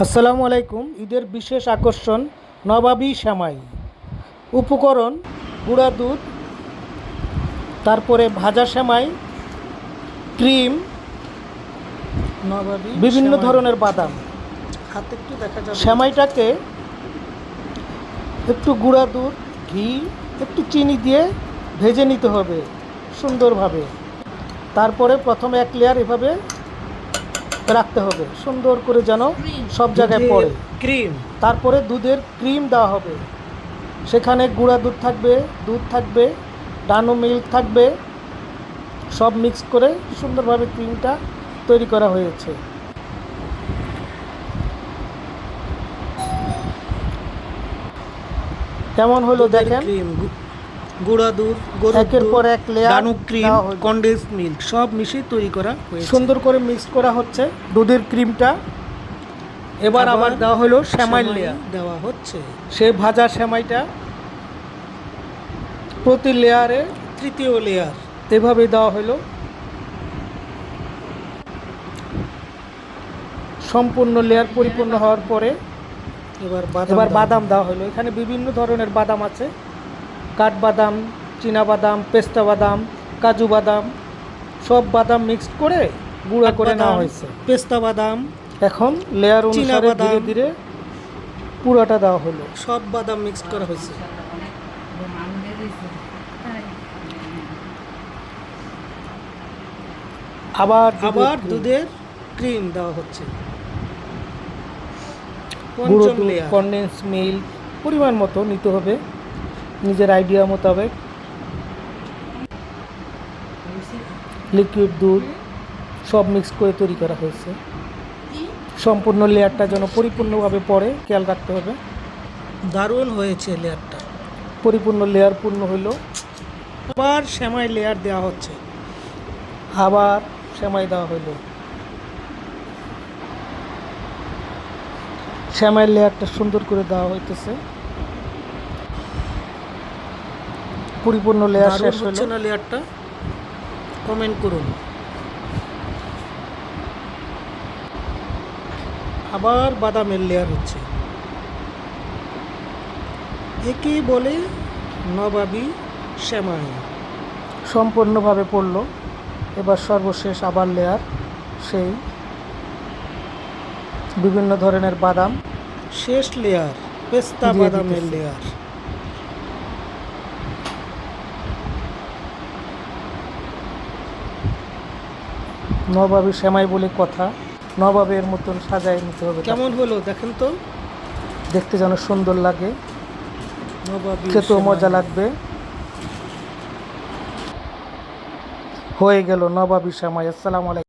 আসসালামু আলাইকুম। ঈদের বিশেষ আকর্ষণ নবাবি শ্যামাই। উপকরণ গুঁড়া দুধ তারপরে ভাজা শ্যামাই ক্রিম নবাবী বিভিন্ন ধরনের বাদাম। হাতে একটু দেখা যাবে। শ্যামাইটাকে একটু গুঁড়া দুধ ঘি একটু চিনি দিয়ে ভেজে নিতে হবে সুন্দরভাবে। তারপরে প্রথমে এক লেয়ার এভাবে রাখতে হবে। সুন্দর করে যেন সব জায়গায় পড়ে। ক্রিম। তারপরে দুধের ক্রিম দেওয়া হবে। সেখানে গুঁড়া দুধ থাকবে দুধ থাকবে ডানো মিল্ক থাকবে সব মিক্স করে সুন্দরভাবে ক্রিমটা তৈরি করা হয়েছে। কেমন হলো দেখেন? গুঁড়া দুধ গরুর পর এক লেয়ার ডানু ক্রিম কন্ডেন্স মিল্ক সব মিশিয়ে তৈরি করা হয়েছে। সুন্দর করে মিক্স করা হচ্ছে দুধের ক্রিমটা এবার আবার দেওয়া হলো শ্যামাই লেয়ার দেওয়া হচ্ছে। সে ভাজা শ্যামাইটা প্রতি লেয়ারে তৃতীয় লেয়ার এভাবে দেওয়া হলো। সম্পূর্ণ লেয়ার পরিপূর্ণ হওয়ার পরে এবার এবার বাদাম দেওয়া হলো। এখানে বিভিন্ন ধরনের বাদাম আছে। কাঠবাদাম বাদাম পেস্তা বাদাম কাজু বাদাম সব বাদাম মিক্সড করে গুঁড়া করে নেওয়া হয়েছে। পেস্তা বাদাম এখন লেয়ার অনুসারে ধীরে ধীরে পুরোটা দেওয়া হলো। সব বাদাম মিক্সড করা হয়েছে। আবার আবার দুধের ক্রিম দেওয়া হচ্ছে। পঞ্চম লেয়ার কনডেন্স মিল্ক পরিমাণ মতো নিতে হবে। নিজের আইডিয়া মোতাবেক লিকুইড দুধ সব মিক্স করে তৈরি করা হয়েছে। সম্পূর্ণ লেয়ারটা যেন পরিপূর্ণভাবে পরে খেয়াল রাখতে হবে। দারুণ হয়েছে লেয়ারটা। পরিপূর্ণ লেয়ার পূর্ণ হইল। আবার শ্যামাই লেয়ার দেওয়া হচ্ছে। আবার সেমাই দেওয়া হইল। শ্যামাইয়ের লেয়ারটা সুন্দর করে দেওয়া হইতেছে। পরিপূর্ণ লেয়ার শেষ হলো। হচ্ছে না লেয়ারটা কমেন্ট করুন। আবার বাদামের লেয়ার হচ্ছে। একেই বলে নবাবী শ্যামাই। সম্পূর্ণভাবে পড়ল। এবার সর্বশেষ আবার লেয়ার সেই বিভিন্ন ধরনের বাদাম। শেষ লেয়ার পেস্তা বাদামের লেয়ার নবাবী শ্যামাই বলে কথা নবাবের মতন সাজায় নিতে হবে কেমন হলো দেখেন তো? দেখতে যেন সুন্দর লাগে। নবাবী খেতেও মজা লাগবে। হয়ে গেল নবাবি শ্যামাই আসসালামু আলাইকুম।